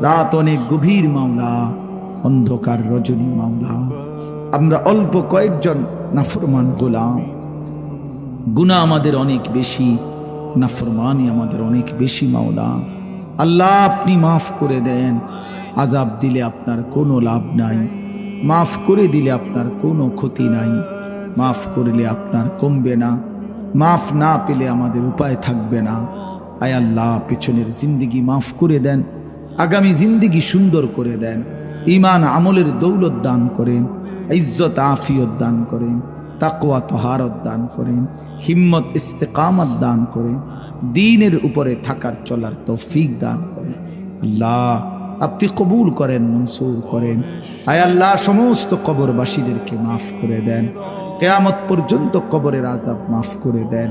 রাত অনেক গভীর মাওলা অন্ধকার রজনী মাওলা আমরা অল্প কয়েকজন নাফরমান গোলাম। গুণা আমাদের অনেক বেশি, নাফরমানি আমাদের অনেক বেশি মাওলা। আল্লাহ আপনি মাফ করে দেন আজাব দিলে আপনার কোনো লাভ নাই। মাফ করে দিলে আপনার কোনো ক্ষতি নাই। মাফ করলে আপনার কমবে না। মাফ না পেলে আমাদের উপায় থাকবে না। আয় আল্লাহ, পেছনের জিন্দিগি মাফ করে দেন। আগামী জিন্দিগি সুন্দর করে দেন। ইমান আমলের দৌলত দান করেন, ইজ্জত আফিয়ত দান করেন, তাকওয়া তহারত দান করেন, হিম্মত ইস্তেকামত দান করেন, দিনের উপরে থাকার চলার তৌফিক দান করেন। আল্লাহ আপনি কবুল করেন, মনসুর করেন। আয় আল্লাহ সমস্ত কবরবাসীদেরকে মাফ করে দেন। কেয়ামত পর্যন্ত কবরের আজাব মাফ করে দেন।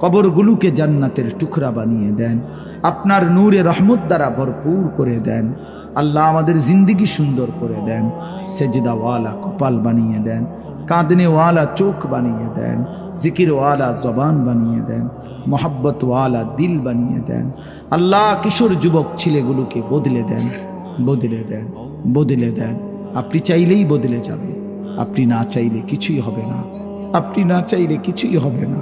কবরগুলোকে জান্নাতের টুকরা বানিয়ে দেন। আপনার নূরে রহমত দ্বারা ভরপুর করে দেন। আল্লাহ আমাদের জিন্দিগি সুন্দর করে দেন। সেজদাওয়ালা কপাল বানিয়ে দেন। কাঁদনেওয়ালা চোখ বানিয়ে দেন। জিকিরওয়ালা জবান বানিয়ে দেন। মোহাব্বতওয়ালা দিল বানিয়ে দেন। আল্লাহ কিশোর যুবক ছেলেগুলোকে বদলে দেন। বদলে দেন। বদলে দেন। আপনি চাইলেই বদলে যাবে। আপনি না চাইলে কিছুই হবে না। আপনি না চাইলে কিছুই হবে না।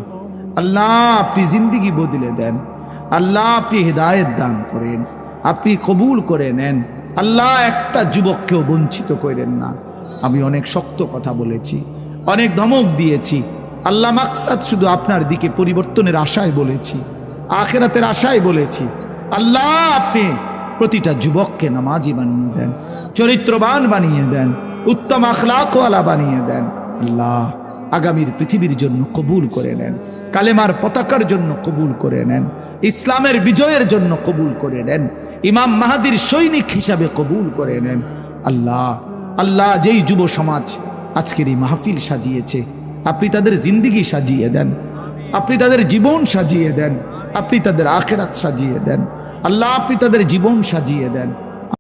আল্লাহ আপনি জিন্দিগি বদলে দেন। আল্লাহ আপনি হেদায়েত দান করেন, আপনি কবুল করে নেন। আল্লাহ একটা যুবককেও বঞ্চিত করেন না। আমি অনেক শক্ত কথা বলেছি, অনেক ধমক দিয়েছি। আল্লাহ মাকসাদ শুধু আপনার দিকে পরিবর্তনের আশায় বলেছি, আখেরাতের আশায় বলেছি। আল্লাহ আপনি প্রতিটা যুবককে নামাজি বানিয়ে দেন, চরিত্রবান বানিয়ে দেন, উত্তম আখলাকওয়ালা বানিয়ে দেন। আল্লাহ আগামীর পৃথিবীর জন্য কবুল করে নেন। কালেমার পতাকার জন্য কবুল করে নেন। ইসলামের বিজয়ের জন্য কবুল করে নেন। ইমাম মাহাদির সৈনিক হিসাবে কবুল করে নেন। আল্লাহ আল্লাহ যেই যুব সমাজ আজকের এই মাহফিল সাজিয়েছে, আপনি তাদের জিন্দিগি সাজিয়ে দেন। আপনি তাদের জীবন সাজিয়ে দেন। আপনি তাদের আখেরাত সাজিয়ে দেন। আল্লাহ আপনি তাদের জীবন সাজিয়ে দেন।